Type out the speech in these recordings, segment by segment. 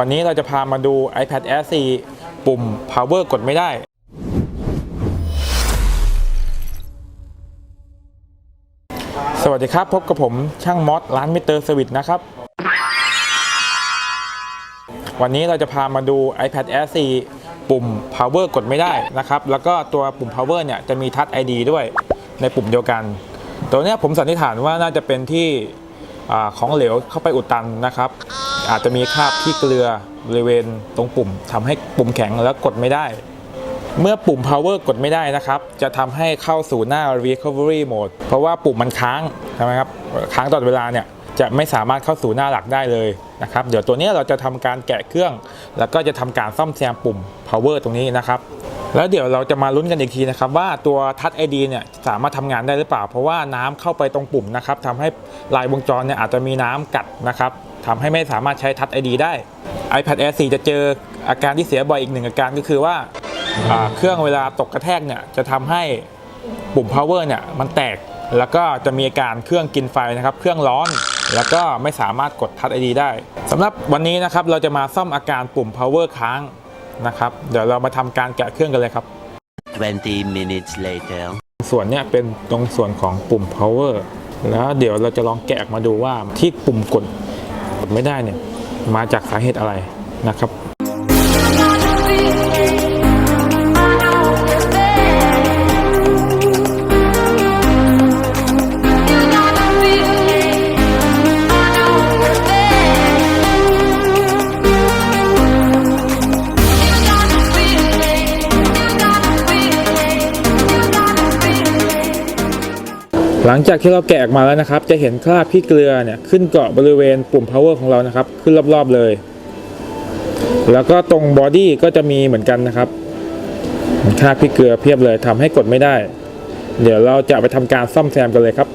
วันนี้เราจะพามาดู iPad Air 4 ปุ่ม power กดไม่ได้สวัสดีครับ พบกับผมช่างมอสร้านมิเตอร์สวิตนะครับ วันนี้เราจะพามาดู iPad Air 4 ปุ่ม power กดไม่ได้นะครับ แล้วก็ตัวปุ่ม power เนี่ยจะมี Touch ID ด้วยในปุ่มเดียวกัน ตัวเนี้ยผมสันนิษฐานว่าน่าจะเป็นที่อของเหลวเข้าไปอุดตันนะครับ อาจจะมีคราบที่เกลือบริเวณตรงปุ่มทำให้ปุ่มแข็งแล้วกดไม่ได้ เมื่อปุ่ม power กดไม่ได้นะครับ จะทำให้เข้าสู่หน้า recovery mode เพราะว่าปุ่มมันค้างใช่ไหมครับค้างตลอดเวลาเนี่ยจะไม่สามารถเข้าสู่หน้าหลักได้เลยนะครับ เดี๋ยวตัวนี้เราจะทำการแกะเครื่อง แล้วก็จะทำการซ่อมแซมปุ่ม power ตรงนี้นะครับ แล้วเดี๋ยวเราจะมาลุ้นกันอีกทีนะครับว่าตัว Touch ID เนี่ยสามารถทำงานได้หรือเปล่า เพราะว่าน้ำเข้าไปตรงปุ่มนะครับทำให้ลายวงจรเนี่ยอาจจะมีน้ำกัดนะครับทำให้ไม่สามารถใช้ Touch ID ได้ iPad Air 4 จะเจออาการที่เสียบ่อยอีกหนึ่งอาการก็คือว่าเครื่องเวลาตกกระแทกเนี่ยจะทำให้ปุ่ม power เนี่ยมันแตกแล้วก็จะมีอาการเครื่องกินไฟนะครับ เครื่องร้อน แล้วก็ไม่สามารถกดทัชไอดีได้สำหรับวันนี้นะครับเราจะมาซ่อมอาการปุ่ม power ค้าง นะครับ เดี๋ยวเรามาทำการแกะเครื่องกันเลยครับ 20 minutes later. ส่วนเนี้ยเป็นตรงส่วนของปุ่ม power แล้วเดี๋ยวเราจะลองแกะออกมาดูว่าที่ปุ่มกดกดไม่ได้เนี่ยมาจากสาเหตุอะไรนะครับ หลังจากที่เราแกะออกมาแล้วนะครับ จะเห็นคราบพี่เกลือเนี่ยขึ้นเกาะบริเวณปุ่ม power ของเรานะครับ ขึ้นรอบๆเลย แล้วก็ตรงบอดี้ก็จะมีเหมือนกันนะครับคราบพี่เกลือเพียบเลยทำให้กดไม่ได้ เดี๋ยวเราจะไปทำการซ่อมแซมกันเลยครับ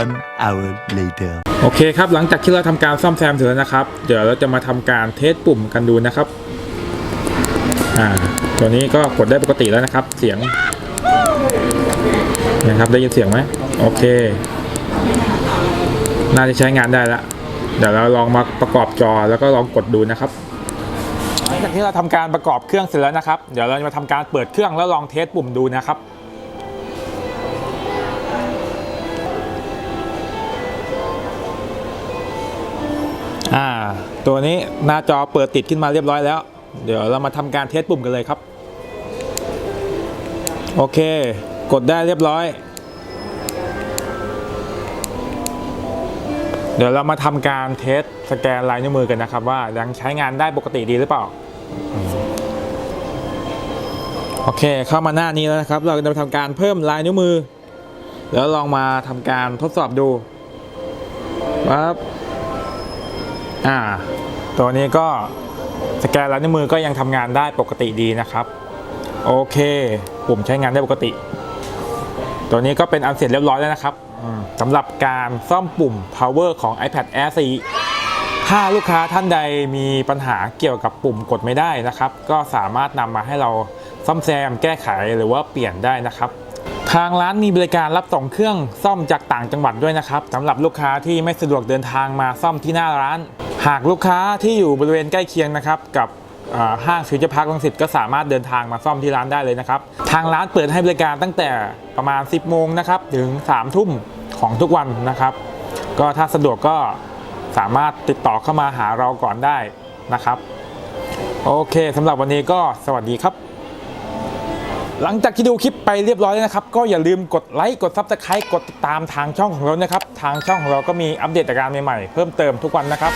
One hour later. โอเคครับ หลังจากที่เราทำการซ่อมแซมเสร็จแล้วนะครับ เดี๋ยวเราจะมาทำการเทสปุ่มกันดูนะครับ อ่า ตัวนี้ก็กดได้ปกติแล้วนะครับ เสียง นะครับ ได้ยินเสียงไหมโอเค น่าจะใช้งานได้แล้วเดี๋ยวเราลองมาประกอบจอแล้วก็ลองกดดูนะครับหลังจากที่เราทำการประกอบเครื่องเสร็จแล้วนะครับ เดี๋ยวเราจะมาทำการเปิดเครื่องแล้วลองเทสปุ่มดูนะครับอ่าตัวนี้หน้าจอเปิดติดขึ้นมาเรียบร้อยแล้ว เดี๋ยวเรามาทำการเทสปุ่มกันเลยครับ โอเค กดได้เรียบร้อย เดี๋ยวเรามาทำการเทสสแกนลายนิ้วมือกันนะครับว่ายังใช้งานได้ปกติดีหรือเปล่า โอเคเข้ามาหน้านี้แล้วนะครับ เราจะมาทำการเพิ่มลายนิ้วมือ แล้วลองมาทำการทดสอบดูปั๊บอ่า ตัวนี้ก็สแกนลายนิ้วมือก็ยังทำงานได้ปกติดีนะครับ โอเค ปุ่มใช้งานได้ปกติ ตัวนี้ก็เป็นอันเสร็จเรียบร้อยแล้วนะครับอืมสำหรับการซ่อมปุ่ม power ของ iPad Air 4 ถ้าลูกค้าท่านใดมีปัญหาเกี่ยวกับปุ่มกดไม่ได้นะครับ ก็สามารถนำมาให้เราซ่อมแซมแก้ไขหรือว่าเปลี่ยนได้นะครับ ทางร้านมีบริการรับส่งเครื่องซ่อมจากต่างจังหวัดด้วยนะครับสำหรับลูกค้าที่ไม่สะดวกเดินทางมาซ่อมที่หน้าร้าน หากลูกค้าที่อยู่บริเวณใกล้เคียงนะครับกับอ่า ห้างฟิวเจอร์พาร์คลังสิตก็สามารถเดินทางมาซ่อมที่ร้านได้เลยนะครับ ทางร้านเปิดให้บริการตั้งแต่ประมาณ 10 โมงนะครับ ถึง 3 ทุ่มของทุกวันนะครับ ก็ถ้าสะดวกก็สามารถติดต่อเข้ามาหาเราก่อนได้นะครับ โอเคสำหรับวันนี้ก็สวัสดีครับหลังจากที่ดูคลิปไปเรียบร้อยแล้วนะครับ ก็อย่าลืมกดไลค์กดซับสไครต์กดติดตามทางช่องของเรานะครับ ทางช่องของเราก็มีอัปเดตอาการใหม่ๆ เพิ่มเติมทุกวันนะครับ